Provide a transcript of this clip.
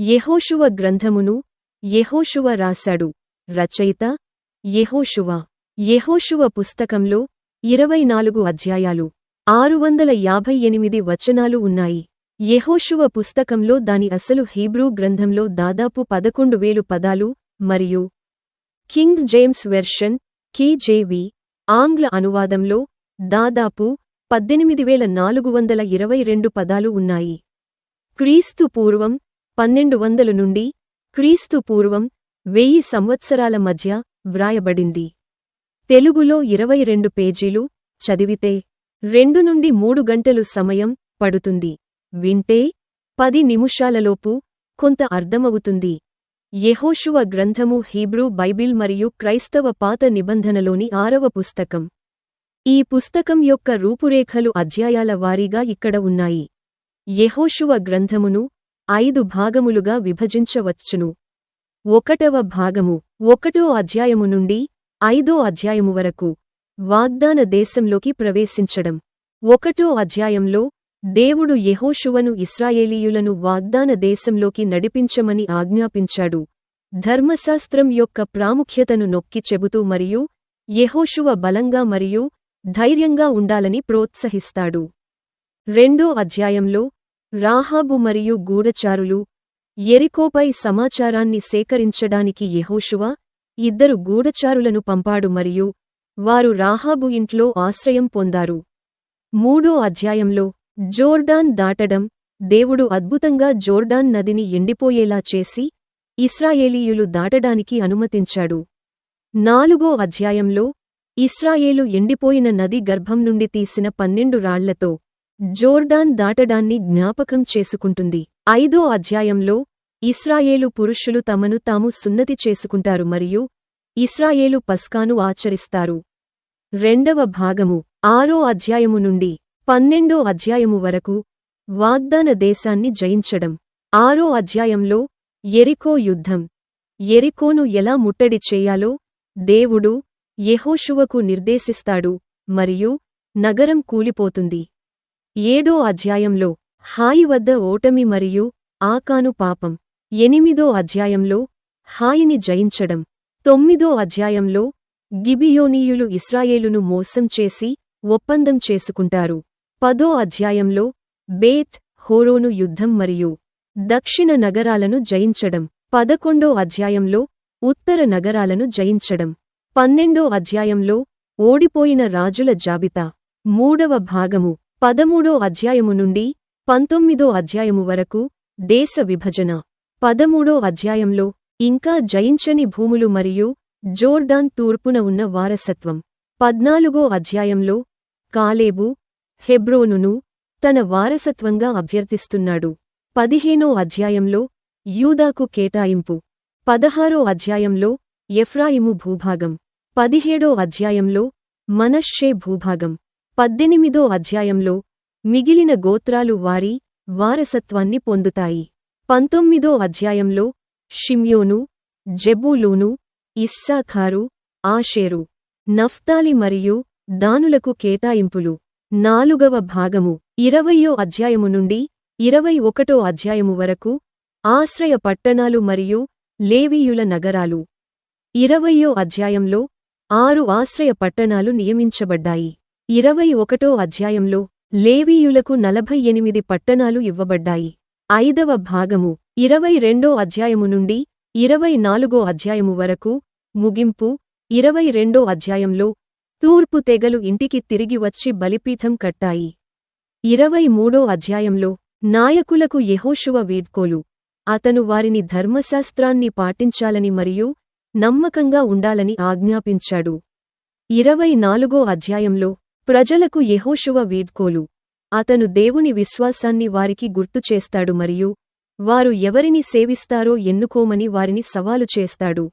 యెహోషువ గ్రంథమును యెహోషువ రాశాడు. రచయిత యెహోషువ. యెహోషువ పుస్తకంలో ఇరవై నాలుగు అధ్యాయాలు ఆరు వందల యాభై ఎనిమిది వచనాలు ఉన్నాయి. యెహోషువ పుస్తకంలో దాని అసలు హీబ్రూ గ్రంథంలో దాదాపు పదకొండు వేలు పదాలు మరియు కింగ్ జేమ్స్ వెర్షన్ కీజేవి ఆంగ్ల అనువాదంలో దాదాపు పద్దెనిమిది వేల నాలుగు వందల ఇరవై రెండు పదాలు ఉన్నాయి. క్రీస్తు పూర్వం పన్నెండు వందలు నుండి క్రీస్తు పూర్వం వెయ్యి సంవత్సరాల మధ్య వ్రాయబడింది. తెలుగులో ఇరవై రెండు పేజీలు చదివితే రెండు నుండి మూడు గంటలు సమయం పడుతుంది. వింటే పది నిమిషాలలోపు కొంత అర్థమవుతుంది. యెహోషువ గ్రంథము హీబ్రూ బైబిల్ మరియు క్రైస్తవ పాత నిబంధనలోని ఆరవ పుస్తకం. ఈ పుస్తకం యొక్క రూపురేఖలు అధ్యాయాల వారీగా ఇక్కడ ఉన్నాయి. యెహోషువ గ్రంథమును ఐదు భాగములుగా విభజించవచ్చును. ఒకటవ భాగము ఒకటో అధ్యాయము నుండి ఐదో అధ్యాయము వరకు వాగ్దాన దేశంలోకి ప్రవేశించడం. ఒకటో అధ్యాయంలో దేవుడు యెహోషువను ఇస్రాయేలీయులను వాగ్దాన దేశంలోకి నడిపించమని ఆజ్ఞాపించాడు. ధర్మశాస్త్రం యొక్క ప్రాముఖ్యతను నొక్కి చెబుతూ మరియు యెహోషువ బలంగా మరియు ధైర్యంగా ఉండాలని ప్రోత్సహిస్తాడు. రెండో అధ్యాయంలో రాహాబు మరియు గూఢచారులు ఎరికోపై సమాచారాన్ని సేకరించడానికి యెహోషువ ఇద్దరు గూఢచారులను పంపాడు మరియు వారు రాహాబు ఇంట్లో ఆశ్రయం పొందారు. మూడో అధ్యాయంలో జోర్డాన్ దాటడం దేవుడు అద్భుతంగా జోర్డాన్ నదిని ఎండిపోయేలా చేసి ఇస్రాయేలీయులు దాటడానికి అనుమతించాడు. నాలుగో అధ్యాయంలో ఇస్రాయేలు ఎండిపోయిన నది గర్భం నుండి తీసిన పన్నెండు రాళ్ళతో జోర్డాన్ దాటడాన్ని జ్ఞాపకం చేసుకుంటుంది. ఐదో అధ్యాయంలో ఇస్రాయేలు పురుషులు తమను తాము సున్నతి చేసుకుంటారు మరియు ఇస్రాయేలు పస్కాను ఆచరిస్తారు. రెండవ భాగము ఆరో అధ్యాయము నుండి పన్నెండో అధ్యాయము వరకు వాగ్దాన దేశాన్ని జయించడం. ఆరో అధ్యాయంలో ఎరికో యుద్ధం. ఎరికోను ఎలా ముట్టడి చేయాలో దేవుడు యెహోషువకు నిర్దేశిస్తాడు మరియు నగరం కూలిపోతుంది. ఏడో అధ్యాయంలో హాయి వద్ద ఓటమి మరియు ఆకాను పాపం. ఎనిమిదో అధ్యాయంలో హాయిని జయించడం. తొమ్మిదో అధ్యాయంలో గిబియోనీయులు ఇస్రాయేలును మోసం చేసి ఒప్పందం చేసుకుంటారు. పదో అధ్యాయంలో బేత్ హోరోను యుద్ధం మరియు దక్షిణ నగరాలను జయించడం. పదకొండో అధ్యాయంలో ఉత్తర నగరాలను జయించడం. పన్నెండో అధ్యాయంలో ఓడిపోయిన రాజుల జాబితా. మూడవ భాగము. పదమూడో అధ్యాయము నుండి పంతొమ్మిదో అధ్యాయము వరకు దేశ విభజన. పదమూడో అధ్యాయంలో ఇంకా జయించని భూములు మరియు జోర్డాన్ తూర్పున ఉన్న వారసత్వం. పద్నాలుగో అధ్యాయంలో కాలేబు హెబ్రోనును తన వారసత్వంగా అభ్యర్థిస్తున్నాడు. పదిహేనో అధ్యాయంలో యూదాకు కేటాయింపు. పదహారో అధ్యాయంలో ఎఫ్రాయిము భూభాగం. పదిహేడో అధ్యాయంలో మనశ్షే భూభాగం. పద్దెనిమిదో అధ్యాయంలో మిగిలిన గోత్రాలు వారి వారసత్వాన్ని పొందుతాయి. పంతొమ్మిదో అధ్యాయంలో షిమ్యోను జెబూలూను ఇస్సాఖారు ఆషేరు నఫ్తాలి మరియు దానులకు కేటాయింపులు. నాలుగవ భాగము ఇరవయో అధ్యాయము నుండి ఇరవై ఒకటో అధ్యాయము వరకు ఆశ్రయ పట్టణాలు మరియు లేవీయుల నగరాలు. ఇరవయో అధ్యాయంలో ఆరు ఆశ్రయ పట్టణాలు నియమించబడ్డాయి. ఇరవై ఒకటో అధ్యాయంలో లేవీయులకు నలభై ఎనిమిది పట్టణాలు ఇవ్వబడ్డాయి. ఐదవ భాగము ఇరవై రెండో అధ్యాయము నుండి ఇరవై నాలుగో అధ్యాయము వరకు ముగింపు ఇరవై రెండో అధ్యాయంలో తూర్పు తెగలు ఇంటికి తిరిగి వచ్చి బలిపీఠం కట్టాయి. ఇరవై మూడో అధ్యాయంలో నాయకులకు యహోషువ వీడ్కోలు. అతను వారిని ధర్మశాస్త్రాన్ని పాటించాలని మరియు నమ్మకంగా ఉండాలని ఆజ్ఞాపించాడు. ఇరవై నాలుగో అధ్యాయంలో ప్రజలకు యెహోషువ వీడ్కోలు. అతను దేవుని విశ్వాసాన్ని వారికి గుర్తుచేస్తాడు మరియు వారు ఎవరిని సేవిస్తారో ఎన్నుకోమని వారిని సవాలు చేస్తాడు.